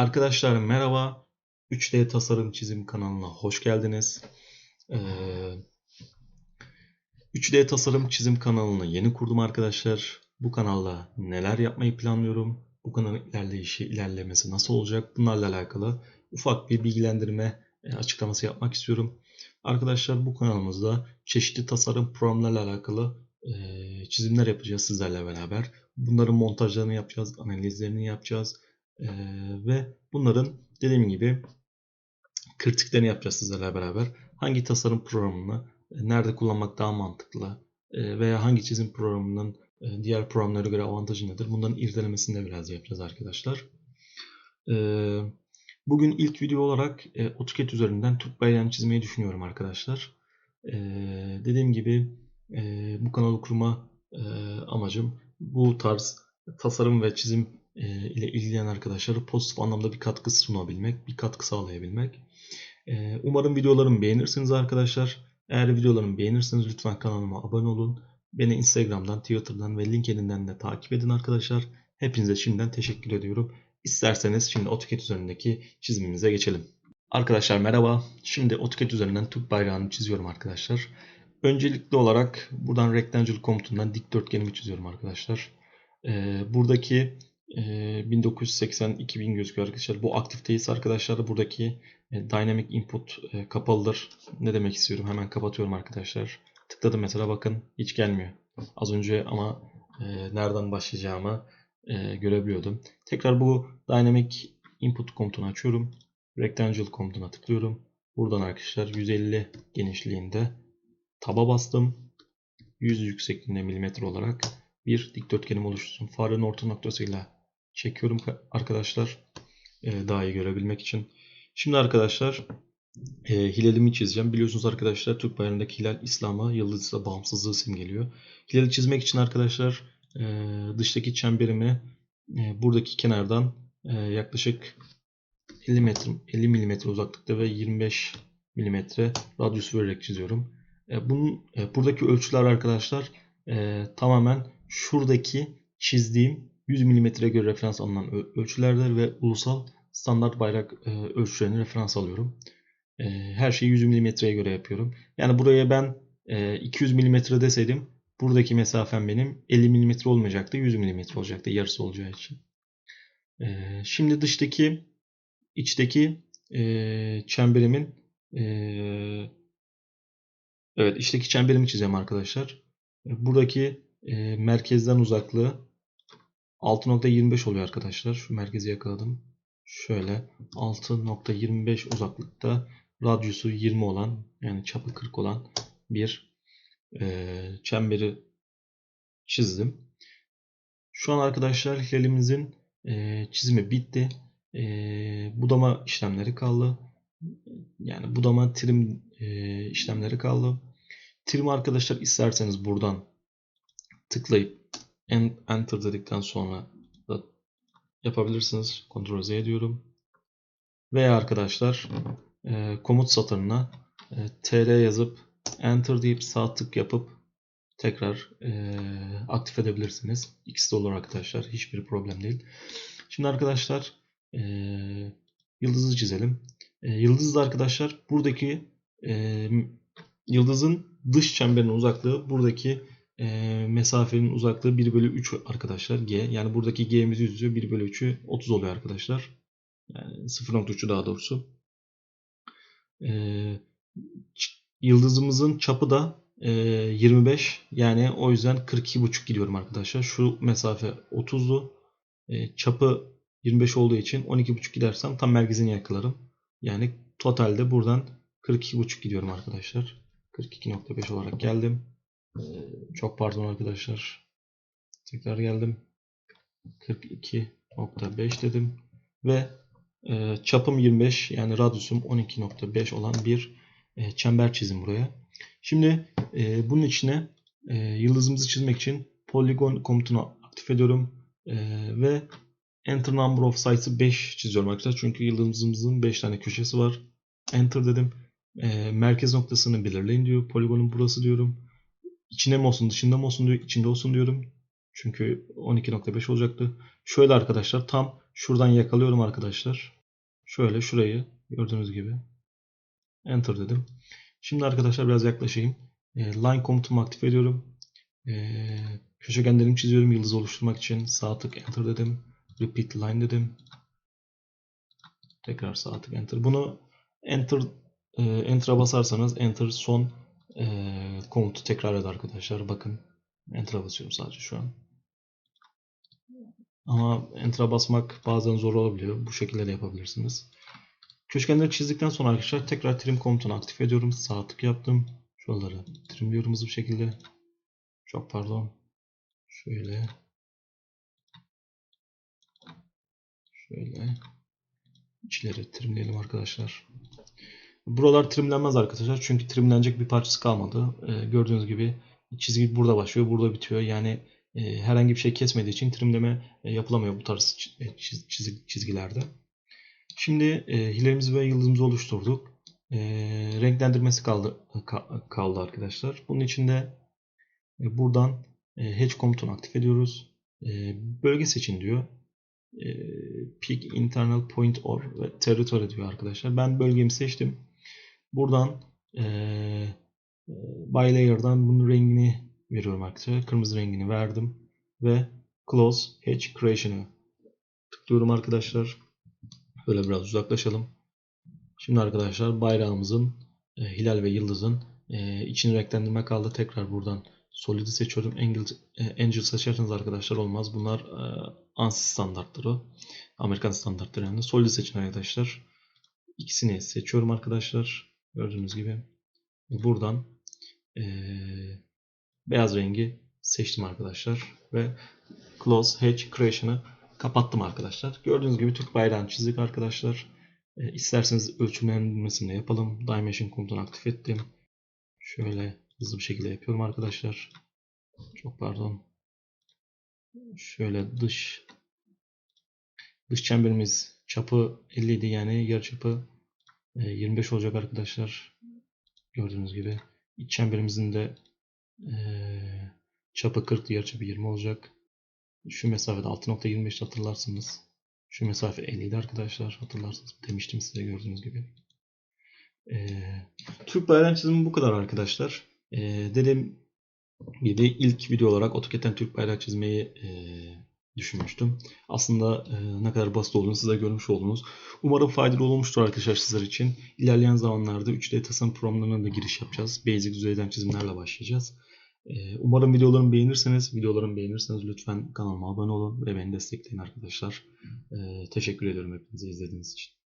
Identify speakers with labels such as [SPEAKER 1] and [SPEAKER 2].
[SPEAKER 1] Arkadaşlar merhaba. 3D Tasarım Çizim kanalına hoş geldiniz. Ee, 3D Tasarım Çizim kanalını yeni kurdum arkadaşlar. Bu kanalda neler yapmayı planlıyorum? Bu kanalın ilerleyişi, ilerlemesi nasıl olacak? Bunlarla alakalı ufak bir bilgilendirme e, açıklaması yapmak istiyorum. Arkadaşlar bu kanalımızda çeşitli tasarım programlarla alakalı e, çizimler yapacağız sizlerle beraber. Bunların montajlarını yapacağız, analizlerini yapacağız ee, ve bunların dediğim gibi kritiklerini yapacağız sizlerle beraber. Hangi tasarım programını e, nerede kullanmak daha mantıklı e, veya hangi çizim programının e, diğer programlara göre avantajı nedir? Bunların irdelemesini de biraz yapacağız arkadaşlar. E, bugün ilk video olarak e, AutoCAD üzerinden Türk bayrağını çizmeyi düşünüyorum arkadaşlar. E, dediğim gibi e, bu kanalı kurma e, amacım bu tarz tasarım ve çizim e, ile ilgilenen arkadaşlara pozitif anlamda bir katkı sunabilmek, bir katkı sağlayabilmek. E, umarım videolarımı beğenirsiniz arkadaşlar. Eğer videolarımı beğenirseniz lütfen kanalıma abone olun. Beni Instagram'dan, Twitter'dan ve LinkedIn'den de takip edin arkadaşlar. Hepinize şimdiden teşekkür ediyorum. İsterseniz şimdi AutoCAD üzerindeki çizimimize geçelim. Arkadaşlar merhaba. Şimdi AutoCAD üzerinden Türk bayrağını çiziyorum arkadaşlar. Öncelikli olarak buradan Rectangle komutundan dikdörtgenimi çiziyorum arkadaşlar. Ee, buradaki 1980-2000 gözüküyor arkadaşlar. Bu aktifteyiz arkadaşlar. Buradaki e, Dynamic Input e, kapalıdır. Ne demek istiyorum? Hemen kapatıyorum arkadaşlar. Tıkladım mesela bakın hiç gelmiyor. Az önce ama e, nereden başlayacağımı görebiliyordum. Tekrar bu Dynamic Input komutunu açıyorum. Rectangle komutuna tıklıyorum. Buradan arkadaşlar 150 genişliğinde taba bastım. 100 yüksekliğinde milimetre olarak bir dikdörtgenim oluştursun. Farenin orta noktasıyla çekiyorum arkadaşlar. E, daha iyi görebilmek için. Şimdi arkadaşlar e, hilalimi çizeceğim. Biliyorsunuz arkadaşlar Türk bayrağındaki hilal İslam'a, yıldızla bağımsızlığı simgeliyor. Hilali çizmek için arkadaşlar e, dıştaki çemberimi buradaki kenardan yaklaşık 50 metre 50 mm uzaklıkta ve 25 mm radyus vererek çiziyorum. Bunun buradaki ölçüler arkadaşlar tamamen şuradaki çizdiğim 100 mm'ye göre referans alınan ölçülerdir ve ulusal standart bayrak e, ölçülerini referans alıyorum. E, her şeyi 100 mm'ye göre yapıyorum. Yani buraya ben 200 e, mm deseydim buradaki mesafem benim 50 mm olmayacaktı 100 mm olacaktı yarısı olacağı için. Şimdi dıştaki içteki çemberimin evet içteki çemberimi çizeceğim arkadaşlar. Buradaki merkezden uzaklığı 6.25 oluyor arkadaşlar. Şu merkezi yakaladım. Şöyle 6.25 uzaklıkta radyusu 20 olan yani çapı 40 olan bir e, çemberi çizdim. Şu an arkadaşlar hilalimizin e, çizimi bitti. E, budama işlemleri kaldı. Yani budama trim e, işlemleri kaldı. Trim arkadaşlar isterseniz buradan tıklayıp Enter dedikten sonra da yapabilirsiniz. Ctrl Z diyorum. Veya arkadaşlar e, komut satırına e, tr yazıp enter deyip sağ tık yapıp tekrar e, aktif edebilirsiniz. İkisi de olur arkadaşlar. Hiçbir problem değil. Şimdi arkadaşlar e, yıldızı çizelim. E, yıldız da arkadaşlar buradaki e, yıldızın dış çemberinin uzaklığı buradaki e, mesafenin uzaklığı 1 bölü 3 arkadaşlar g. Yani buradaki g'miz 100 diyor. 1 bölü 3'ü 30 oluyor arkadaşlar. Yani 0.3'ü daha doğrusu. E, yıldızımızın çapı da e, 25. Yani o yüzden 42.5 gidiyorum arkadaşlar. Şu mesafe 30'lu. E, çapı 25 olduğu için 12.5 gidersem tam merkezini yakalarım. Yani totalde buradan 42.5 gidiyorum arkadaşlar. 42.5 olarak geldim. Ee, çok pardon arkadaşlar. Tekrar geldim. 42.5 dedim. Ve e, çapım 25 yani radyusum 12.5 olan bir e, çember çizim buraya. Şimdi e, bunun içine e, yıldızımızı çizmek için polygon komutunu aktif ediyorum. E, ve enter number of sides'ı 5 çiziyorum arkadaşlar. Çünkü yıldızımızın 5 tane köşesi var. Enter dedim. E, merkez noktasını belirleyin diyor. Poligonun burası diyorum. İçinde mi olsun dışında mı olsun diyor. İçinde olsun diyorum. Çünkü 12.5 olacaktı. Şöyle arkadaşlar tam şuradan yakalıyorum arkadaşlar. Şöyle şurayı gördüğünüz gibi. Enter dedim. Şimdi arkadaşlar biraz yaklaşayım. E, line komutumu aktif ediyorum. E, köşegenlerimi çiziyorum yıldız oluşturmak için. Sağ tık enter dedim. Repeat line dedim. Tekrar sağ tık enter. Bunu enter e, enter'a basarsanız enter son e, komutu tekrar eder arkadaşlar. Bakın enter'a basıyorum sadece şu an. Ama enter'a basmak bazen zor olabiliyor. Bu şekilde de yapabilirsiniz. Köşegenleri çizdikten sonra arkadaşlar tekrar trim komutunu aktif ediyorum. Sağ tık yaptım. Şuraları trimliyorum hızlı bir şekilde. Çok pardon. Şöyle. Şöyle. İçleri trimleyelim arkadaşlar. Buralar trimlenmez arkadaşlar. Çünkü trimlenecek bir parçası kalmadı. Ee, gördüğünüz gibi çizgi burada başlıyor. Burada bitiyor. Yani e, herhangi bir şey kesmediği için trimleme e, yapılamıyor bu tarz çiz, çiz, çizgilerde. Şimdi e, hilalimizi ve yıldızımızı oluşturduk. E, renklendirmesi kaldı ka, kaldı arkadaşlar. Bunun için de e, buradan e, Hedge komutunu aktif ediyoruz. E, bölge seçin diyor. E, Pick internal point or territory diyor arkadaşlar. Ben bölgemi seçtim. Buradan e, by layer'dan bunun rengini veriyorum arkadaşlar. Kırmızı rengini verdim ve close hedge creation'ı tıklıyorum arkadaşlar. Böyle biraz uzaklaşalım. Şimdi arkadaşlar bayrağımızın e, hilal ve yıldızın e, içini renklendirme kaldı. Tekrar buradan Solid'i seçiyorum. Angel, e, Angel seçerseniz arkadaşlar olmaz. Bunlar e, ANSI standartları. Amerikan standartları yani. Solid'i seçin arkadaşlar. İkisini seçiyorum arkadaşlar. Gördüğünüz gibi. Buradan e, beyaz rengi seçtim arkadaşlar. Ve Close Hedge Creation'ı kapattım arkadaşlar. Gördüğünüz gibi Türk bayrağını çizdik arkadaşlar. E, isterseniz ölçümlendirmesini yapalım. Dimension komutunu aktif ettim. Şöyle hızlı bir şekilde yapıyorum arkadaşlar. Çok pardon. Şöyle dış dış çemberimiz çapı 50 idi yani yarı çapı 25 olacak arkadaşlar. Gördüğünüz gibi. İç çemberimizin de e, çapı 40 yarı çapı 20 olacak. Şu mesafede 6.25 hatırlarsınız. Şu mesafe 50'di arkadaşlar. Hatırlarsınız demiştim size gördüğünüz gibi. Ee, Türk bayrağı çizimi bu kadar arkadaşlar. Ee, dediğim gibi ilk video olarak AutoCAD'den Türk bayrağı çizmeyi e, düşünmüştüm. Aslında e, ne kadar basit olduğunu size görmüş oldunuz. Umarım faydalı olmuştur arkadaşlar sizler için. İlerleyen zamanlarda 3D tasarım programlarına da giriş yapacağız. Basic düzeyden çizimlerle başlayacağız. Umarım videolarımı beğenirseniz, videolarımı beğenirseniz lütfen kanalıma abone olun ve beni destekleyin arkadaşlar. Teşekkür ediyorum hepinize izlediğiniz için.